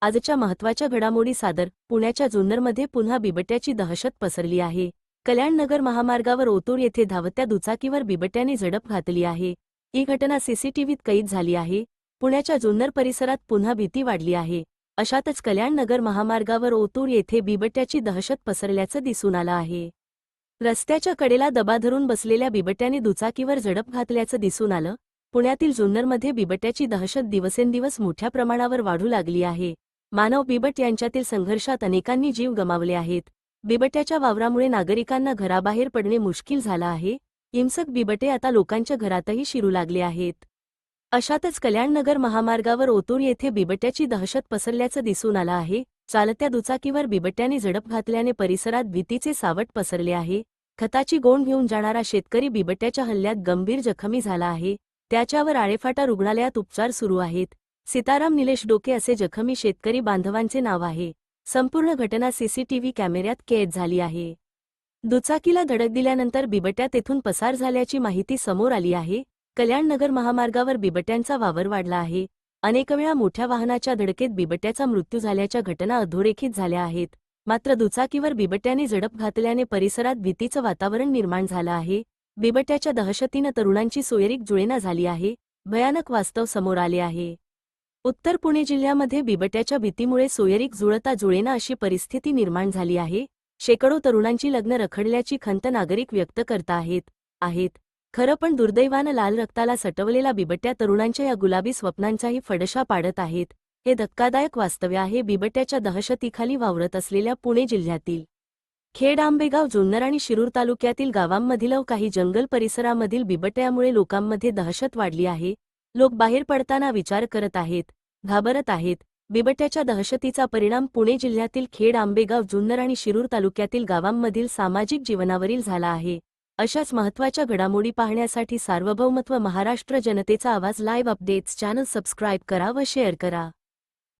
आजच्या महत्त्वाच्या घडामोडी सादर पुण्याच्या जुन्नरमध्ये पुन्हा बिबट्याची दहशत पसरली आहे. कल्याणनगर महामार्गावर ओतूर येथे धावत्या दुचाकीवर बिबट्याने झडप घातली आहे. ही घटना सीसीटीव्हीत कैद झाली आहे. पुण्याच्या जुन्नर परिसरात पुन्हा भीती वाढली आहे. अशातच कल्याणनगर महामार्गावर ओतूर येथे बिबट्याची दहशत पसरल्याचं दिसून आलं आहे. रस्त्याच्या कडेला दबा धरून बसलेल्या बिबट्याने दुचाकीवर झडप घातल्याचं दिसून आलं. पुण्यातील जुन्नरमध्ये बिबट्याची दहशत दिवसेंदिवस मोठ्या प्रमाणावर वाढू लागली आहे. मानव बिबट यांच्यातील संघर्षात अनेकांनी जीव गमावले आहेत. बिबट्याच्या वावरामुळे नागरिकांना घराबाहेर पडणे मुश्किल झालं आहे. हिंसक बिबटे आता लोकांच्या घरातही शिरू लागले आहेत. अशातच कल्याणनगर महामार्गावर ओतूर येथे बिबट्याची दहशत पसरल्याचं दिसून आलं आहे. चालत्या दुचाकीवर बिबट्याने झडप घातल्याने परिसरात भीतीचे सावट पसरले आहे. खताची गोंड घेऊन जाणारा शेतकरी बिबट्याच्या हल्ल्यात गंभीर जखमी झाला आहे. त्याच्यावर आळेफाटा रुग्णालयात उपचार सुरू आहेत. सीताराम निलेश डोके असे जखमी शेतकरी बांधवांचे नाव आहे. संपूर्ण घटना सीसीटीव्ही कॅमेऱ्यात कैद झाली आहे. दुचाकीला धडक दिल्यानंतर बिबट्या तेथून पसार झाल्याची माहिती समोर आली आहे. कल्याणनगर महामार्गावर बिबट्यांचा वावर वाढला आहे. अनेक वेळा मोठ्या वाहनाच्या धडकेत बिबट्याचा मृत्यू झाल्याच्या घटना अधोरेखित झाल्या आहेत. मात्र दुचाकीवर बिबट्याने झडप घातल्याने परिसरात भीतीचं वातावरण निर्माण झालं आहे. बिबट्याच्या दहशतीनं तरुणांची सोयरीक जुळेना झाली आहे. भयानक वास्तव समोर आले आहे. उत्तर पुणे जिल्ह्यामध्ये बिबट्याच्या भीतीमुळे सोयरीक जुळता जुळेना अशी परिस्थिती निर्माण झाली आहे. शेकडो तरुणांची लग्न रखडल्याची खंत नागरिक व्यक्त करत आहेत आहेत. खरं पण दुर्दैवानं लाल रक्ताला सटवलेला बिबट्या तरुणांच्या या गुलाबी स्वप्नांचाही फडशा पाडत आहेत. हे धक्कादायक वास्तव्य आहे. बिबट्याच्या दहशतीखाली वावरत असलेल्या पुणे जिल्ह्यातील खेड आंबेगाव जुन्नर आणि शिरूर तालुक्यातील गावांमधील काही जंगल परिसरामधील बिबट्यामुळे लोकांमध्ये दहशत वाढली आहे. लोक बाहेर पडताना विचार करत आहेत. घाबरत आहेत. बिबट्याच्या दहशतीचा परिणाम पुणे जिल्ह्यातील खेड आंबेगाव जुन्नर आणि शिरूर तालुक्यातील गावांमधील सामाजिक जीवनावरील झाला आहे. अशाच महत्त्वाच्या घडामोडी पाहण्यासाठी सार्वभौमत्व महाराष्ट्र जनतेचा आवाज लाईव्ह अपडेट्स चॅनल सबस्क्राईब करा व शेअर करा.